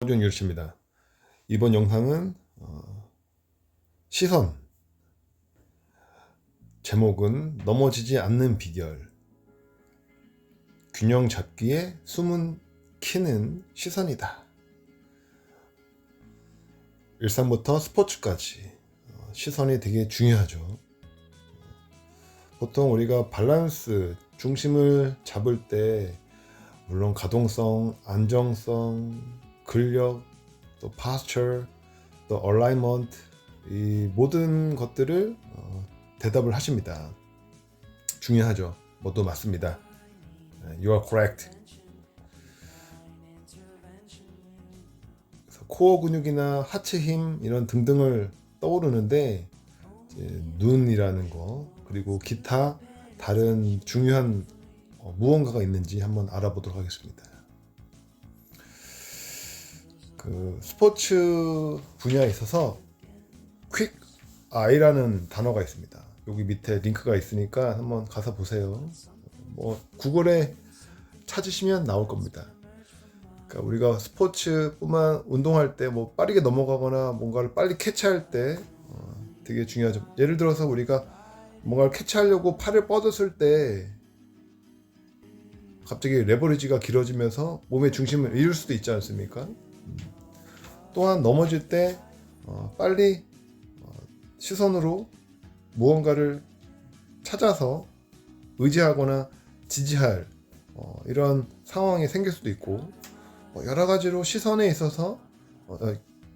정준 유씨입니다. 이번 영상은 어, 시선 제목은 넘어지지 않는 비결 균형 잡기에 숨은 키는 시선이다. 일상부터 스포츠까지 어, 시선이 되게 중요하죠. 보통 우리가 밸런스 중심을 잡을 때 물론 가동성, 안정성, 근력, 또 posture, 또 alignment 이 모든 것들을 어, 대답을 하십니다. 중요하죠. 모두 맞습니다. You are correct. 코어 근육이나 하체 힘 이런 등등을 떠오르는데 눈이라는 거 그리고 기타 다른 중요한 어, 무언가가 있는지 한번 알아보도록 하겠습니다. 그 스포츠 분야에 있어서 퀵 아이라는 단어가 있습니다. 여기 밑에 링크가 있으니까 한번 가서 보세요. 뭐 구글에 찾으시면 나올 겁니다. 그러니까 우리가 스포츠뿐만 운동할 때 뭐 빠르게 넘어가거나 뭔가를 빨리 캐치할 때 어, 되게 중요하죠. 예를 들어서 우리가 뭔가를 캐치하려고 팔을 뻗었을 때 갑자기 레버리지가 길어지면서 몸의 중심을 잃을 수도 있지 않습니까? 또한 넘어질 때 어, 빨리 어, 시선으로 무언가를 찾아서 의지하거나 지지할 어, 이런 상황이 생길 수도 있고 어, 여러 가지로 시선에 있어서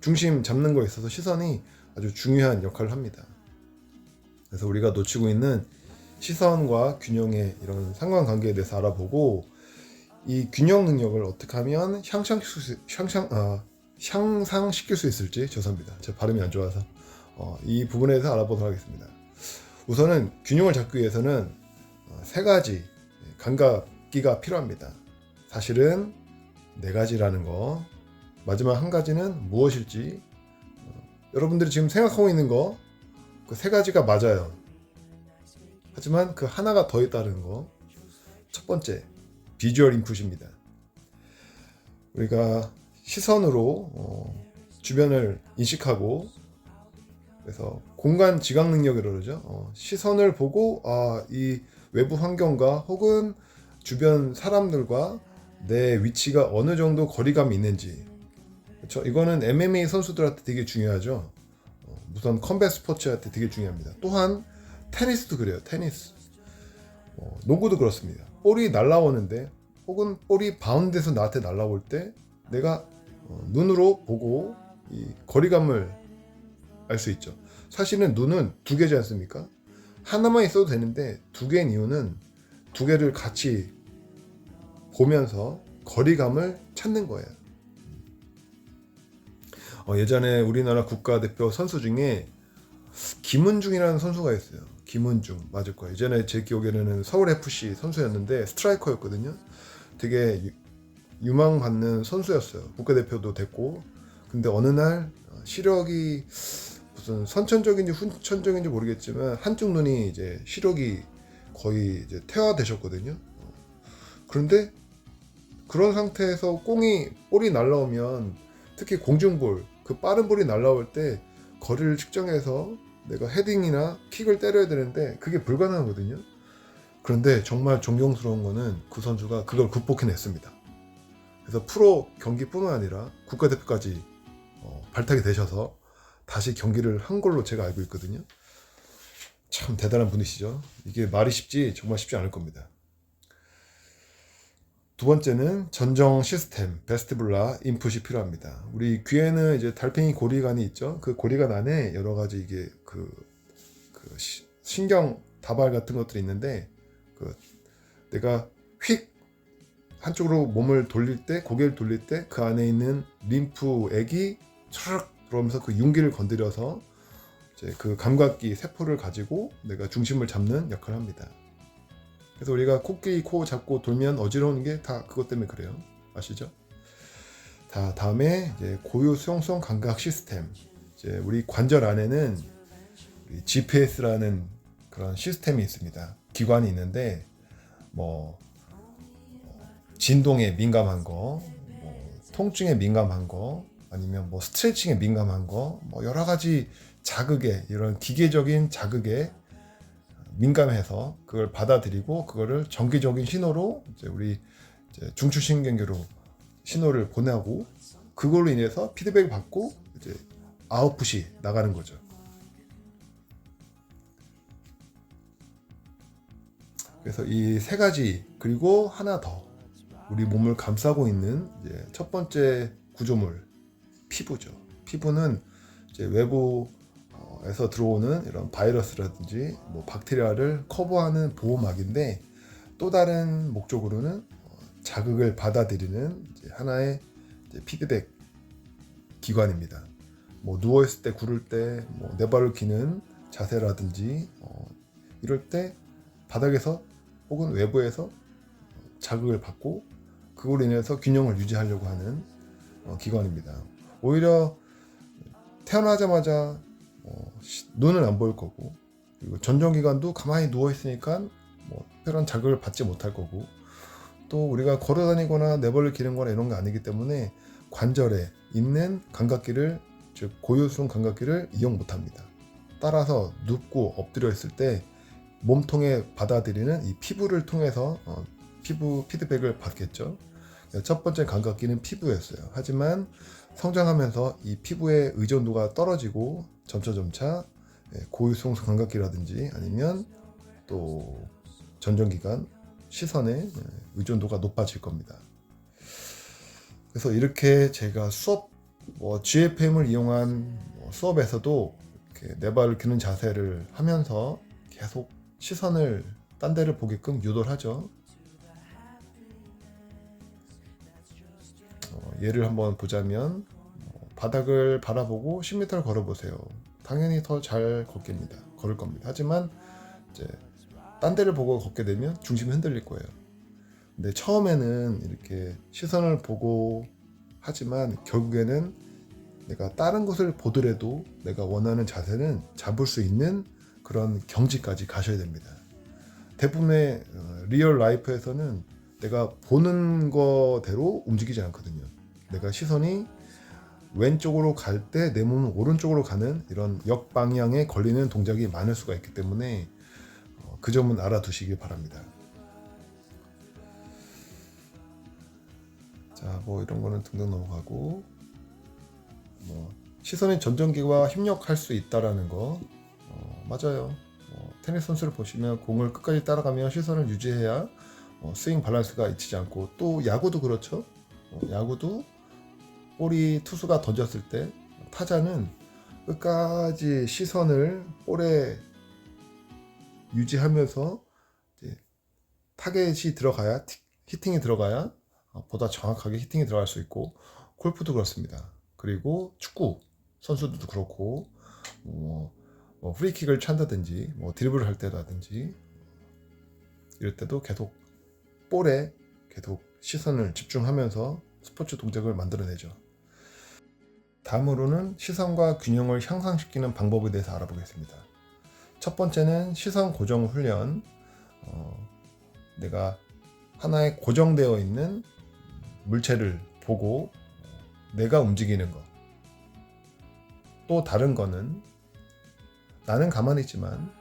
중심 잡는 거에 있어서 시선이 아주 중요한 역할을 합니다. 그래서 우리가 놓치고 있는 시선과 균형의 이런 상관관계에 대해서 알아보고 이 균형 능력을 어떻게 하면 향상시킬 수, 향상, 아, 향상시킬 수 있을지 죄송합니다. 제 발음이 안 좋아서 어, 이 부분에 대해서 알아보도록 하겠습니다. 우선은 균형을 잡기 위해서는 어, 세 가지 감각기가 필요합니다. 사실은 네 가지라는 거 마지막 한 가지는 무엇일지 어, 여러분들이 지금 생각하고 있는 거 그 세 가지가 맞아요. 하지만 그 하나가 더 있다는 거. 첫 번째, 비주얼 인풋입니다. 우리가 시선으로 어, 주변을 인식하고 그래서 공간 지각 능력이라고 그러죠. 어, 시선을 보고 아, 이 외부 환경과 혹은 주변 사람들과 내 위치가 어느 정도 거리감이 있는지. 그렇죠? 이거는 MMA 선수들한테 되게 중요하죠. 어, 우선 컴뱃 스포츠한테 되게 중요합니다. 또한 테니스도 그래요. 테니스. 어, 농구도 그렇습니다. 볼이 날라오는데 혹은 볼이 바운드에서 나한테 날라올 때 내가 어, 눈으로 보고 이 거리감을 알 수 있죠. 사실은 눈은 두 개지 않습니까? 하나만 있어도 되는데 두 개인 이유는 두 개를 같이 보면서 거리감을 찾는 거예요. 어, 예전에 우리나라 국가대표 선수 중에 김은중이라는 선수가 있어요. 김은중 맞을 거예요. 예전에 제 기억에는 서울 FC 선수였는데 스트라이커였거든요. 되게 유, 유망받는 선수였어요. 국가대표도 됐고. 근데 어느 날 어, 시력이 무슨 선천적인지 후천적인지 모르겠지만 한쪽 눈이 이제 시력이 거의 이제 퇴화되셨거든요. 그런데 그런 상태에서 공이 볼이 날라오면 특히 공중볼 그 빠른 볼이 날라올 때 거리를 측정해서 내가 헤딩이나 킥을 때려야 되는데 그게 불가능하거든요. 그런데 정말 존경스러운 거는 그 선수가 그걸 극복해냈습니다. 그래서 프로 경기뿐만 아니라 국가대표까지 어, 발탁이 되셔서 다시 경기를 한 걸로 제가 알고 있거든요. 참 대단한 분이시죠. 이게 말이 쉽지 정말 쉽지 않을 겁니다. 두 번째는 전정 시스템 베스티블라 인풋이 필요합니다. 우리 귀에는 이제 달팽이 고리관이 있죠. 그 고리관 안에 여러 가지 이게 그, 그 시, 신경 다발 같은 것들이 있는데 그 내가 휙 한쪽으로 몸을 돌릴 때 고개를 돌릴 때 그 안에 있는 림프액이 촤르 들어오면서 그 윤기를 건드려서 이제 그 감각기 세포를 가지고 내가 중심을 잡는 역할을 합니다. 그래서 우리가 코끼리 코 잡고 돌면 어지러운 게 다 그것 때문에 그래요. 아시죠? 다 다음에 이제 고유 수용성 감각 시스템. 이제 우리 관절 안에는 우리 GPS라는 그런 시스템이 있습니다. 기관이 있는데 뭐 진동에 민감한 거, 뭐 통증에 민감한 거 아니면 뭐 스트레칭에 민감한 거 뭐 여러 가지 자극에 이런 기계적인 자극에 민감해서 그걸 받아들이고 그거를 정기적인 신호로 이제 우리 이제 중추신경계로 신호를 보내고 그걸로 인해서 피드백을 받고 이제 아웃풋이 나가는 거죠. 그래서 이 세 가지 그리고 하나 더 우리 몸을 감싸고 있는 이제 첫 번째 구조물 피부죠. 피부는 이제 외부에서 들어오는 이런 바이러스라든지 뭐 박테리아를 커버하는 보호막인데 또 다른 목적으로는 어, 자극을 받아들이는 하나의 피드백 기관입니다. 뭐 누워 있을 때 구를 때뭐 네 발을 기는 자세라든지 어, 이럴 때 바닥에서 혹은 외부에서 자극을 받고 그걸로 인해서 균형을 유지하려고 하는 어, 기관입니다. 오히려 태어나자마자 어, 시- 눈은 안 보일 거고 그리고 전정기관도 가만히 누워 있으니까 뭐 특별한 자극을 받지 못할 거고 또 우리가 걸어 다니거나 내벌을 기는 거나 이런 거 아니기 때문에 관절에 있는 감각기를 즉 고요순 감각기를 이용 못 합니다. 따라서 눕고 엎드려 있을 때 몸통에 받아들이는 이 피부를 통해서 어, 피부 피드백을 받겠죠. 첫 번째 감각기는 피부였어요. 하지만 성장하면서 이 피부의 의존도가 떨어지고 점차 점차 예, 고유성 감각기라든지 아니면 또 전정기관 시선의 예, 의존도가 높아질 겁니다. 그래서 이렇게 제가 수업 뭐 GFM을 이용한 뭐 수업에서도 이렇게 네 발을 기는 자세를 하면서 계속 시선을 딴 데를 보게끔 유도를 하죠. 예를 한번 보자면 어, 바닥을 바라보고 10m를 걸어보세요. 당연히 더 잘 걷겠습니다. 걸을 겁니다. 하지만 이제 딴 데를 보고 걷게 되면 중심이 흔들릴 거예요. 근데 처음에는 이렇게 시선을 보고 하지만 결국에는 내가 다른 곳을 보더라도 내가 원하는 자세는 잡을 수 있는 그런 경지까지 가셔야 됩니다. 대부분의 어, 리얼 라이프에서는 내가 보는 거대로 움직이지 않거든요. 내가 시선이 왼쪽으로 갈 때 내 몸은 오른쪽으로 가는 이런 역방향에 걸리는 동작이 많을 수가 있기 때문에 어, 그 점은 알아두시길 바랍니다. 자, 뭐 이런 거는 등등 넘어가고 뭐 시선이 전정기와 협력할 수 있다라는 거 어, 맞아요. 어, 테니스 선수를 보시면 공을 끝까지 따라가며 시선을 유지해야 어, 스윙 밸런스가 잊히지 않고 또 야구도 그렇죠. 어, 야구도 볼이 투수가 던졌을 때 타자는 끝까지 시선을 볼에 유지하면서 타겟이 들어가야 티- 히팅이 들어가야 어, 보다 정확하게 히팅이 들어갈 수 있고 골프도 그렇습니다. 그리고 축구 선수들도 그렇고 뭐, 뭐 프리킥을 찬다든지 뭐 드리블을 할 때라든지 이럴 때도 계속 볼에 계속 시선을 집중하면서 스포츠 동작을 만들어내죠. 다음으로는 시선과 균형을 향상시키는 방법에 대해서 알아보겠습니다. 첫 번째는 시선 고정 훈련. 어, 내가 하나의 고정되어 있는 물체를 보고 내가 움직이는 것. 또 다른 거는 나는 가만히 있지만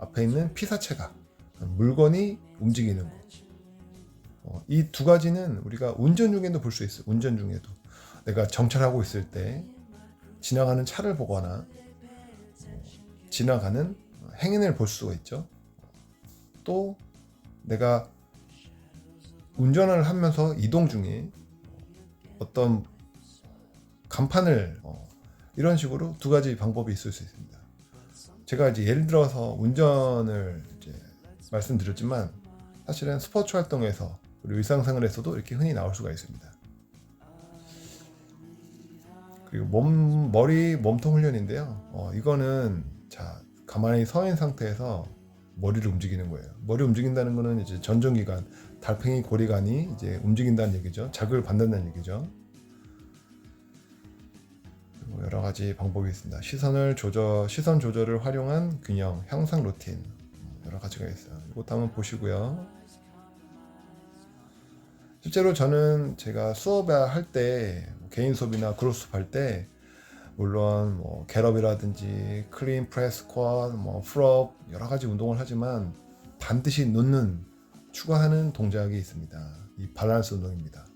앞에 있는 피사체가 물건이 움직이는 거. 어, 이두 가지는 우리가 운전 중에도 볼 수 있어요. 운전 중에도 내가 정찰하고 있을 때 지나가는 차를 보거나 어, 지나가는 행인을 볼 수가 있죠. 또 내가 운전을 하면서 이동 중에 어떤 간판을 어, 이런 식으로 두 가지 방법이 있을 수 있습니다. 제가 이제 예를 들어서 운전을 이제 말씀드렸지만 사실은 스포츠 활동에서 그리고 일상생활에서도 이렇게 흔히 나올 수가 있습니다. 그리고 몸 머리 몸통 훈련인데요. 어, 이거는 자 가만히 서 있는 상태에서 머리를 움직이는 거예요. 머리 움직인다는 거는 이제 전정기관, 달팽이 고리관이 이제 움직인다는 얘기죠. 자극을 받는다는 얘기죠. 여러 가지 방법이 있습니다. 시선을 조절, 시선 조절을 활용한 균형, 향상 루틴 여러 가지가 있어요. 이것도 한번 보시고요. 실제로 저는 제가 수업을 할 때 개인 수업이나 그룹 수업 할 때 물론 뭐 겟업이라든지 클린 프레스 쿼드, 뭐 풀업 여러 가지 운동을 하지만 반드시 놓는 추가하는 동작이 있습니다. 이 밸런스 운동입니다.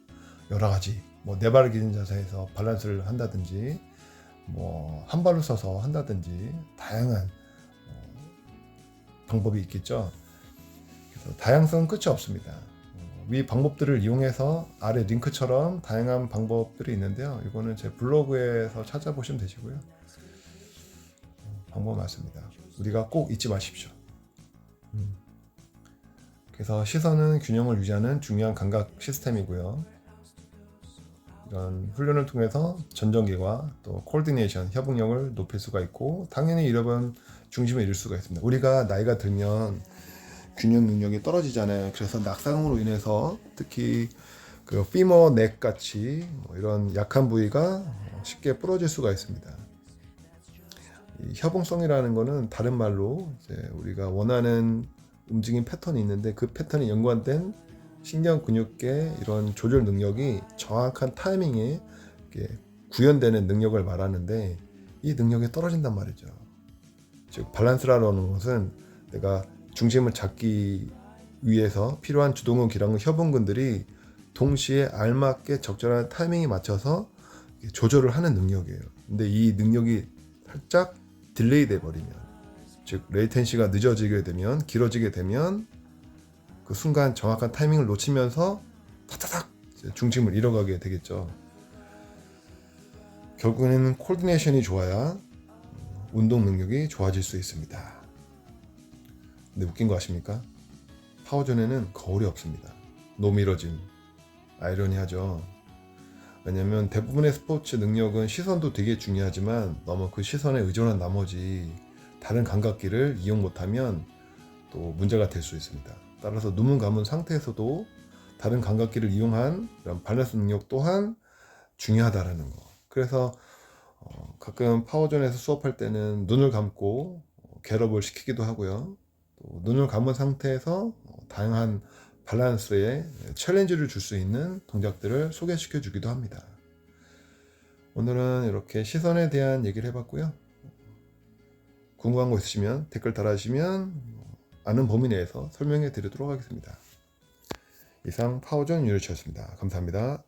여러 가지 뭐 네 발을 기준 자세에서 밸런스를 한다든지 뭐 한 발로 서서 한다든지 다양한 어, 방법이 있겠죠. 그래서 다양성 끝이 없습니다. 어, 위 방법들을 이용해서 아래 링크처럼 다양한 방법들이 있는데요. 이거는 제 블로그에서 찾아보시면 되시고요. 어, 방법 맞습니다. 우리가 꼭 잊지 마십시오. 음. 그래서 시선은 균형을 유지하는 중요한 감각 시스템이고요. 이런 훈련을 통해서 전정기와 또 콜디네이션, 협응력을 높일 수가 있고 당연히 이런 중심에 이룰 수가 있습니다. 우리가 나이가 들면 균형 능력이 떨어지잖아요. 그래서 낙상으로 인해서 특히 그 피머 넥 같이 뭐 이런 약한 부위가 쉽게 부러질 수가 있습니다. 이 협응성이라는 거는 다른 말로 우리가 원하는 움직임 패턴이 있는데 그 패턴이 연관된 신경 근육계 이런 조절 능력이 정확한 타이밍에 구현되는 능력을 말하는데 이 능력이 떨어진단 말이죠. 즉 밸런스라는 것은 내가 중심을 잡기 위해서 필요한 주동근, 기랑근, 협응근들이 동시에 알맞게 적절한 타이밍에 맞춰서 조절을 하는 능력이에요. 근데 이 능력이 살짝 딜레이 돼 버리면 즉 레이텐시가 늦어지게 되면 길어지게 되면 그 순간 정확한 타이밍을 놓치면서 타타닥 중심을 잃어가게 되겠죠. 결국에는 콜디네이션이 좋아야 운동 능력이 좋아질 수 있습니다. 근데 웃긴 거 아십니까? 파워존에는 거울이 없습니다. 노미러짐. 아이러니하죠. 왜냐면 대부분의 스포츠 능력은 시선도 되게 중요하지만 너무 그 시선에 의존한 나머지 다른 감각기를 이용 못하면 또 문제가 될 수 있습니다. 따라서 눈을 감은 상태에서도 다른 감각기를 이용한 이런 밸런스 능력 또한 중요하다라는 거. 그래서 어, 가끔 파워존에서 수업할 때는 눈을 감고 어, 겟업을 시키기도 하고요. 또 눈을 감은 상태에서 어, 다양한 밸런스에 챌린지를 줄 수 있는 동작들을 소개시켜 주기도 합니다. 오늘은 이렇게 시선에 대한 얘기를 해봤고요. 궁금한 거 있으시면 댓글 달아주시면 아는 범위 내에서 설명해 드리도록 하겠습니다. 이상 파워존 유리치였습니다. 감사합니다.